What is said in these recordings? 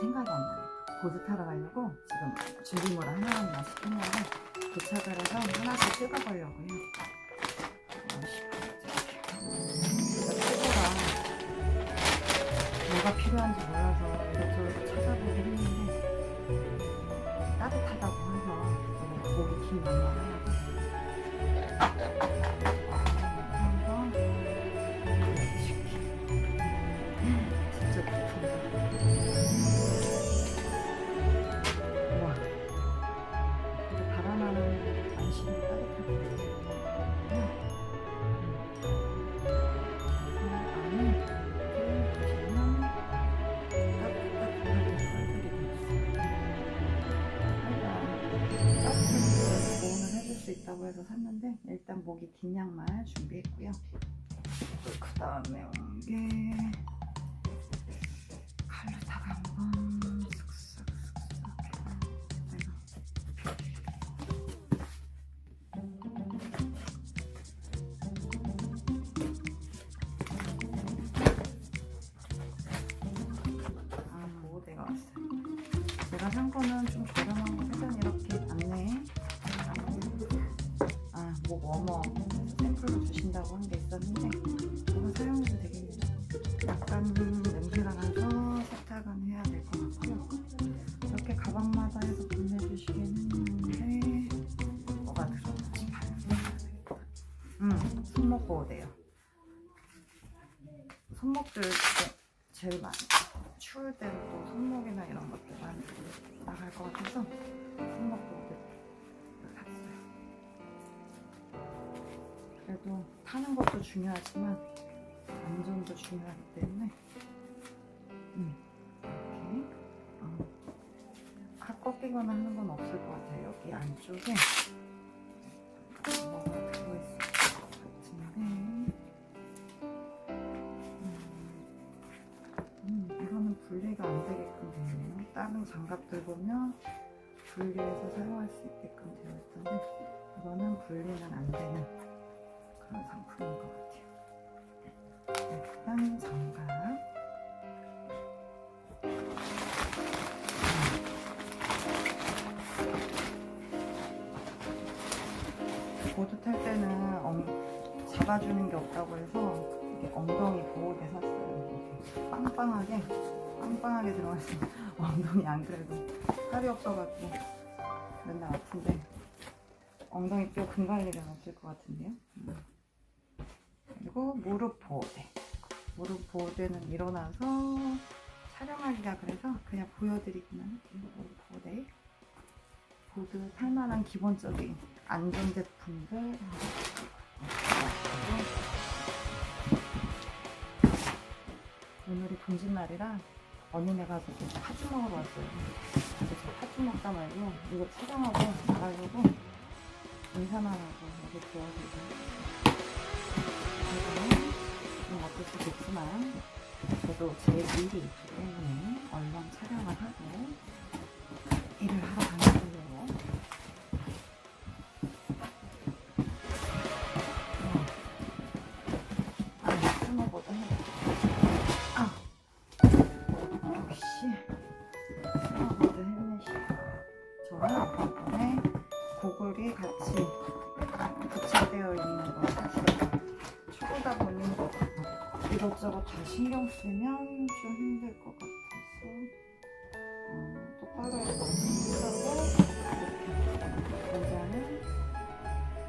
생각이 안 나네. 보드 타러 가려고 지금 준비물을 하나하나 시켰는데 도착을 해서 하나씩 찍어보려고 해요. 찍어라 뭐가 필요한지 몰라서 이것저것 찾아보긴 했는데 따뜻하다고 해서 너무 목이 있다고 해서 샀는데 일단 목이 긴 양말 준비했고요. 그 다음에 온 게 칼로타가 한번 쓱싹 쓱싹 내가 아, 모대가 왔어요. 제가 산 거는 좀 아, 목 워머 샘플로 주신다고 한 게 있었는데 이거 사용해도 되겠네요. 약간 냄새가 나서 세탁은 해야 될 것 같고요. 이렇게 가방마다 해서 보내주시긴 했는데 뭐가 들었는지 되겠다. 음, 손목 보호대요. 손목들 진짜 제일 많이 추울 때는 또 손목이나 이런 것들 많이 나갈 것 같아서 손목 보호대 그래도 타는 것도 중요하지만 안전도 중요하기 때문에. 음, 이렇게. 어, 각 꺾이거나 하는 건 없을 것 같아요. 여기 안쪽에. 것 같은데. 음, 이거는 분리가 안 되게끔 되어 있네요. 다른 장갑들 보면 분리해서 사용할 수 있게끔 되어 있던데 이거는 분리는 안 되는 그런 상품인 것 같아요. 일단 장갑. 보드 탈 때는 엉, 잡아주는 게 없다고 해서 이게 엉덩이 보호대 샀어요. 이렇게 빵빵하게 빵빵하게 들어갔어요. 엉덩이 안 그래도 살이 없어가지고 맨날 아픈데 엉덩이 뼈 근관리가 없을 것 같은데요. 음. 그리고 무릎 보호대. 무릎 보호대는 일어나서 촬영하기가 그래서 그냥 보여드리기만 할게요. 무릎 보호대. 보드 탈만한 기본적인 안전 제품들. 오늘이 동짓날이라 언니네 가서 좀 파주 먹으러 왔어요. 저 파주 먹다 말고 이거 촬영하고 나가려고 인사만 하고 들어와서 이거는 좀 어쩔 수도 있지만 저도 제 일이 있기 때문에 얼른 촬영을 하고 일을 하러 가는 거예요. 아, 해. 아, 역시 스노보드 헬멧이. 저는 이번에 고글이 같이 부착되어 있는 거 샀어 요. 초보다 보니 이것저것 다 신경 쓰면 좀 힘들 것 같아서 음, 똑바로 이렇게 모자는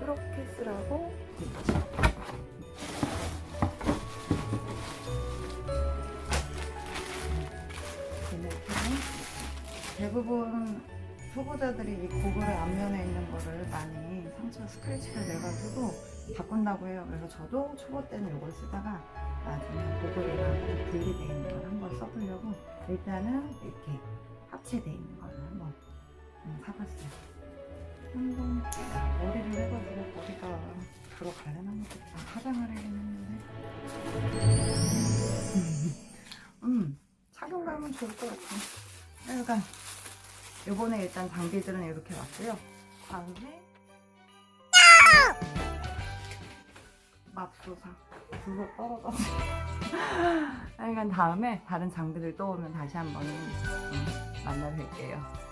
이렇게 쓰라고 초보자들이 이 고글의 앞면에 있는 거를 많이 상처 스크래치를 내가지고 바꾼다고 해요. 그래서 저도 초보 때는 이걸 쓰다가 나중에 고글이랑 분리되어 있는 걸 한번 써보려고 일단은 이렇게 합체되어 있는 거를 한번 음, 사봤어요. 한번 머리를 해가지고 머리가 들어갈려나 모르겠다. 화장을 하긴 했는데 음, 착용감은 좋을 것 같아요. 약간 요번에 일단 장비들은 이렇게 왔고요. 다음에 맙소사 불로 떨어졌어. 하여간 다음에 다른 장비들 떠오면 다시 한번 음, 만나 뵐게요.